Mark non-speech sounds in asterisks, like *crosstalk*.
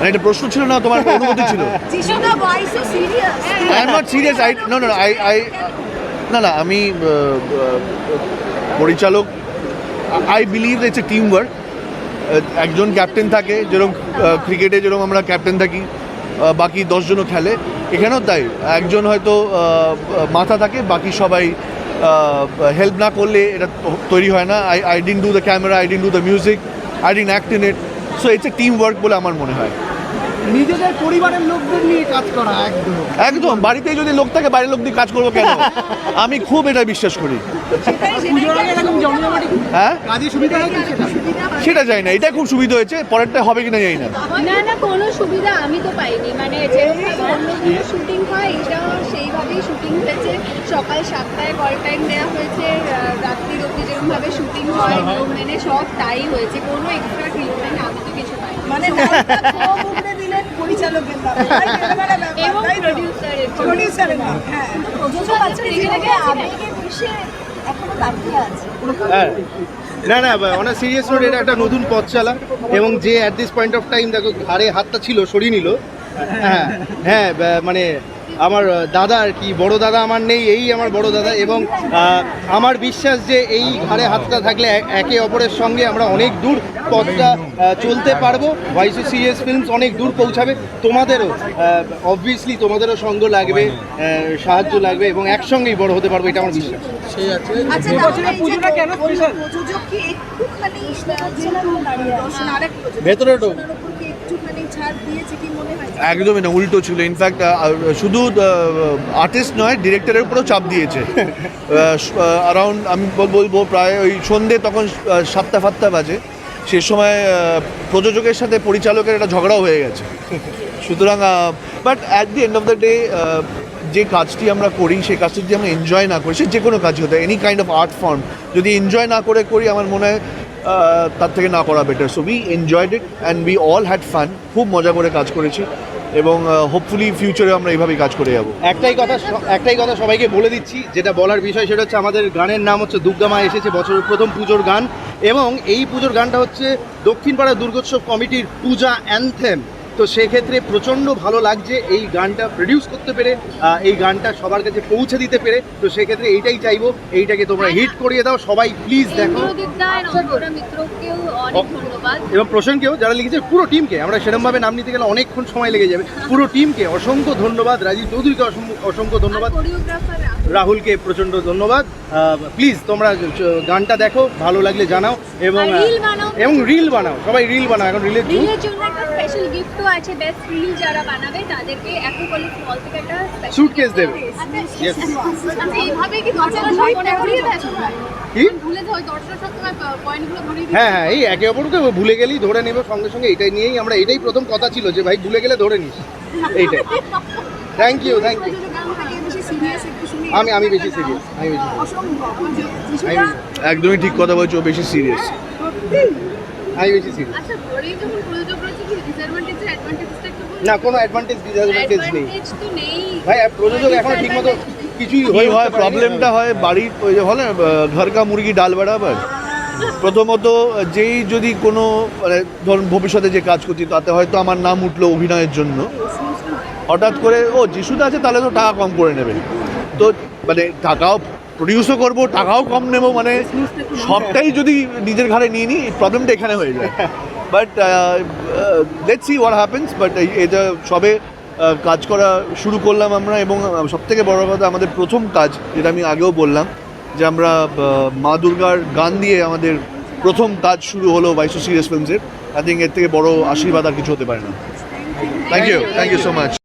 মানে এটা প্রশ্ন ছিল না তোমার অনুমতি ছিল? যিশুদা why I am not serious I know no I I না না আমি পরিচালক I believe it's a team work একজন ক্যাপ্টেন থাকে যেরকম ক্রিকেটে যেরকম আমরা ক্যাপ্টেন থাকি বাকি দশজনও খেলে। এখানেও তাই একজন হয়তো মাথা থাকে বাকি সবাই হেল্প না করলে এটা তৈরি হয় না। I I didn't do the camera I didn't do the music I didn't act in it so it's a team work বলে আমার মনে হয়। নিজেদের পরিবারের লোকদের নিয়ে কাজ করা একদম। একদম বাড়িতে যদি লোক থাকে বাইরের লোক দিয়ে কাজ করব কেন? আমি খুব এটা বিশ্বাস করি। হ্যাঁ? কাজে সুবিধা সেটা? সেটা যাই না এটা খুব সুবিধা হয়েছে পরেরটা হবে কিনা জানি না। না না কোনো সুবিধা আমি তো পাইনি। মানে যেরকম শুটিং হয় এটা সেইভাবেই শুটিং হয়েছে। সকাল সাতটায় কল টাইম দেওয়া হয়েছে রাত্রি অবধি যেরকমভাবে শুটিং হয় মেনে সব তাই হয়েছে। কোনো এক্সট্রা ট্রিটমেন্ট আমি তো কিছু পাইনি। মানে পরিচালকের নামে। *laughs* এবং? প্রডিউসারের হ্যাঁ। প্রযোজক আজকে দেখে দেখে আবেগে মিশে এখনও দাঁড়িয়ে আছে। না না অন সিরিয়াস রোড এটা একটা নতুন পথ চালা এবং যে at this point of time দেখো ঘাড়ে হাতটা ছিল সরিয়ে নিল হ্যাঁ হ্যাঁ মানে আমার দাদা আর কি বড় দাদা আমার নেই এই আমার বড় দাদা এবং আমার বিশ্বাস যে এই ঘাড়ে হাতটা থাকলে একে অপরের সঙ্গে আমরা অনেক দূর পথটা চলতে পারব। ভয়েস সিরিয়াস ফিল্মস অনেক দূর পৌঁছাবে। তোমাদেরও অবভিয়াসলি তোমাদেরও সঙ্গ লাগবে সাহায্য লাগবে এবং একসঙ্গেই বড় হতে পারব এটা আমার বিশ্বাস। আচ্ছা, ভেতরে ঢোক। একদমই না উল্টো ছিল। ইনফ্যাক্ট শুধু আর্টিস্ট নয় ডিরেক্টরের উপরেও চাপ দিয়েছে। *laughs* অ্যারাউন্ড আমি বলব প্রায় ওই সন্ধে তখন সাতটা ফাতটা বাজে। সে সময় প্রযোজকের সাথে পরিচালকের একটা ঝগড়াও হয়ে গেছে। সুতরাং but at the end of the day যে কাজটি আমরা করি সেই কাজটি যদি আমরা এনজয় না করি সে যে কোনো কাজই হতে any kind of art form যদি এনজয় না করে করি আমার মনে হয় তার থেকে না করা better so we enjoyed it and we all had fun খুব মজা করে কাজ করেছি এবং হোপফুলি ফিউচারে আমরা এইভাবেই কাজ করে যাব। একটাই কথা একটাই কথা সবাইকে বলে দিচ্ছি, যেটা বলার বিষয় সেটা হচ্ছে আমাদের গানের নাম হচ্ছে দুর্গামা এসেছে, বছরের প্রথম পুজোর গান। এবং এই পুজোর গানটা হচ্ছে দক্ষিণপাড়া দুর্গোৎসব কমিটির পূজা অ্যানথেম তো সেক্ষেত্রে প্রচণ্ড ভালো লাগছে এই গানটা প্রডিউস করতে পেরে এই গানটা সবার কাছে পৌঁছে দিতে পেরে। তো সেক্ষেত্রে এইটাই চাইব এইটাকে তোমরা হিট করিয়ে দাও সবাই প্লিজ দেখো। ধন্যবাদ। এবং প্রসেনকেও যারা লিখেছে পুরো টিমকে আমরা সেরমভাবে নাম নিতে গেলে অনেকক্ষণ সময় লেগে যাবে। পুরো টিমকে অসংখ্য ধন্যবাদ রাজীব চৌধুরীকে অসংখ্য- অসংখ্য ধন্যবাদ। রাহুলকে প্রচণ্ড ধন্যবাদ। প্লিজ তোমরা গানটা দেখো ভালো লাগলে জানাও এবং। এবং রিল বানাও সবাই রিল বানাও এখন রিলের জন্য একটা স্পেশাল গিফটও আছে বেস্ট রিল যারা বানাবে তাদেরকে অ্যাক্রোপলিস মল থেকে একটা দেবে। Yes. আচ্ছা এইভাবে কি দর্শকরা সব মনে করিয়ে দেয়? কি? ভুলে যায় দর্শকরা সবসময় পয়েন্টগুলো হ্যাঁ হ্যাঁ এই একে অপরকে ভুলে গেলেই ধরে নেবে সঙ্গে সঙ্গে এটাই নিয়েই আমরা এটাই প্রথম কথা ছিল যে ভাই ভুলে গেলে ধরে নিস। এইটাই। থ্যাংক ইউ থ্যাংক ইউ আমি আমি বেশি সিরিয়াস আমি বেশি একদমই ঠিক কথা বলছো বেশি সিরিয়াস সত্যি আমি বেশি সিরিয়াস আচ্ছা যখন প্রযোজক রয়েছে কি ডিসঅ্যাডভান্টেজ অ্যাডভান্টেজটা একটু বলুন? না কোনো অ্যাডভান্টেজ ডিসঅ্যাডভান্টেজ নেই। অ্যাডভান্টেজ তো নেই। ভাই প্রযোজক এখনও ঠিক মতো কিছুই হয় প্রবলেমটা হয় বাড়ির ওই যে বলে ঘর কা মুরগি ডাল বরাবর? প্রথমত যেই যদি কোনো মানে ধরুন ভবিষ্যতে যে কাজ করছি তাতে হয়তো আমার নাম উঠল অভিনয়ের জন্য। হঠাৎ করে ও যিশুদা আছে তাহলে তো টাকা কম করে নেবে। তো মানে টাকাও প্রডিউসও করব টাকাও কম নেব মানে সবটাই যদি নিজের ঘাড়ে নিয়ে নিই প্রবলেমটা এখানে হয়ে যায়। But let's see what happens but এটা সবে কাজ করা শুরু করলাম আমরা এবং সব থেকে বড় কথা আমাদের প্রথম কাজ যেটা আমি আগেও বললাম যে আমরা মা দুর্গার গান দিয়ে আমাদের প্রথম কাজ শুরু হলো বাইশো সিরিয়াস ফিল্মসের আই থিঙ্ক এর থেকে বড় আশীর্বাদ আর কিছু হতে পারে না। Thank you thank you so much